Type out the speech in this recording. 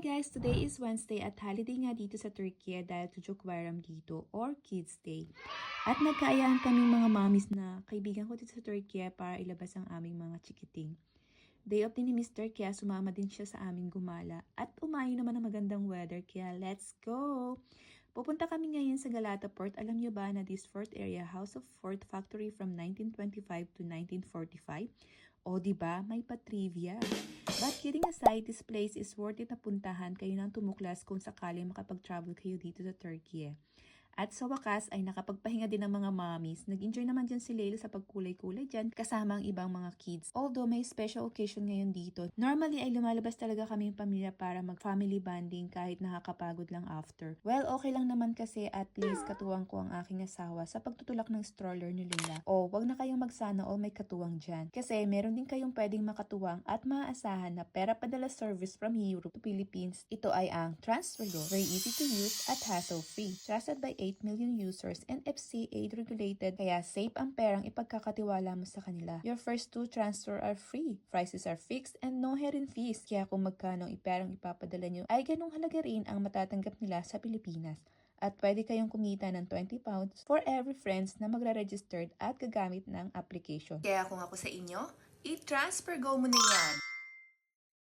guys! Today is Wednesday at holiday nga dito sa Turkey dahil Tujuk Bayram dito or Kids Day. At nagkaayaan kaming mga mamis na kaibigan ko dito sa Turkey para ilabas ang aming mga chikiting. Day off din ni Mr. kaya sumama din siya sa aming gumala. At umayo naman ang magandang weather kaya let's go! Pupunta kami ngayon sa Galata Port. Alam niyo ba na this fort area, House of Fort Factory from 1925 to 1945? O ba may pa-trivia. But kidding aside, this place is worth it na puntahan kayo nang tumuklas kung sakaling makapag-travel kayo dito sa Turkey. eh. At sa wakas ay nakapagpahinga din ng mga mommies. Nag-enjoy naman dyan si Leila sa pagkulay-kulay dyan kasama ang ibang mga kids. Although may special occasion ngayon dito, normally ay lumalabas talaga kami yung pamilya para mag-family bonding kahit nakakapagod lang after. Well, okay lang naman kasi at least katuwang ko ang aking asawa sa pagtutulak ng stroller ni Leila. O, wag na kayong magsana o may katuwang dyan. Kasi meron din kayong pwedeng makatuwang at maaasahan na pera padala service from Europe to Philippines. Ito ay ang TransferGo. Very easy to use at hassle-free. Trusted by 8 million users and FCA regulated kaya safe ang perang ipagkakatiwala mo sa kanila. Your first two transfer are free. Prices are fixed and no hidden fees. Kaya kung magkano ang perang ipapadala nyo ay ganong halaga rin ang matatanggap nila sa Pilipinas. At pwede kayong kumita ng 20 pounds for every friends na magre-registered at gagamit ng application. Kaya kung ako sa inyo, i-transfer go mo na yan.